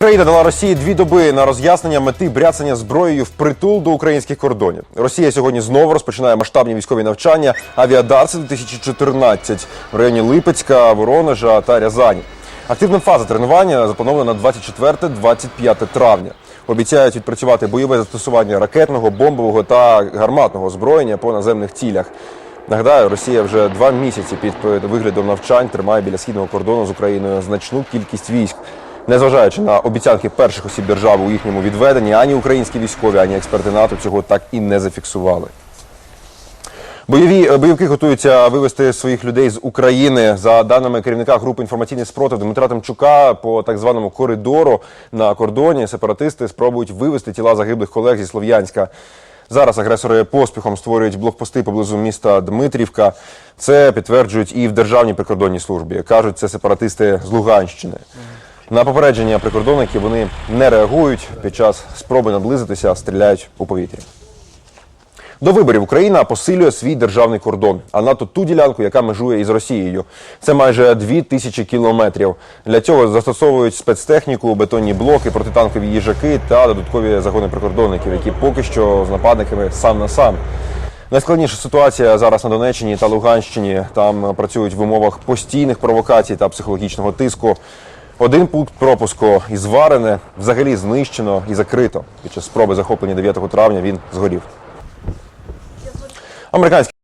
Україна дала Росії дві доби на роз'яснення мети бряцання зброєю в притул до українських кордонів. Росія сьогодні знову розпочинає масштабні військові навчання Авіадарси 2014 в районі Липецька, Воронежа та Рязані. Активна фаза тренування запланована на 24-25 травня. Обіцяють відпрацювати бойове застосування ракетного, бомбового та гарматного озброєння по наземних цілях. Нагадаю, Росія вже два місяці під виглядом навчань тримає біля східного кордону з Україною значну кількість військ. Незважаючи на обіцянки перших осіб держави у їхньому відведенні, ані українські військові, ані експерти НАТО цього так і не зафіксували. Бойові е, бойовики готуються вивести своїх людей з України. За даними керівника групи інформаційний спротив Дмитра Тимчука, по так званому коридору на кордоні сепаратисти спробують вивести тіла загиблих колег зі Слов'янська. Зараз агресори поспіхом створюють блокпости поблизу міста Дмитрівка. Це підтверджують і в Державній прикордонній службі. кажуть, це сепаратисти з Луганщини. На попередження прикордонників вони не реагують. Під час спроби наблизитися стріляють у повітрі. До виборів Україна посилює свій державний кордон, а НАТО ту ділянку, яка межує із Росією. Це майже дві тисячі кілометрів. Для цього застосовують спецтехніку, бетонні блоки, протитанкові їжаки та додаткові загони прикордонників, які поки що з нападниками сам на сам. Найскладніша ситуація зараз на Донеччині та Луганщині. Там працюють в умовах постійних провокацій та психологічного тиску. Один пункт пропуску із Варене взагалі знищено і закрито. Під час спроби захоплення 9 травня він згорів. Американські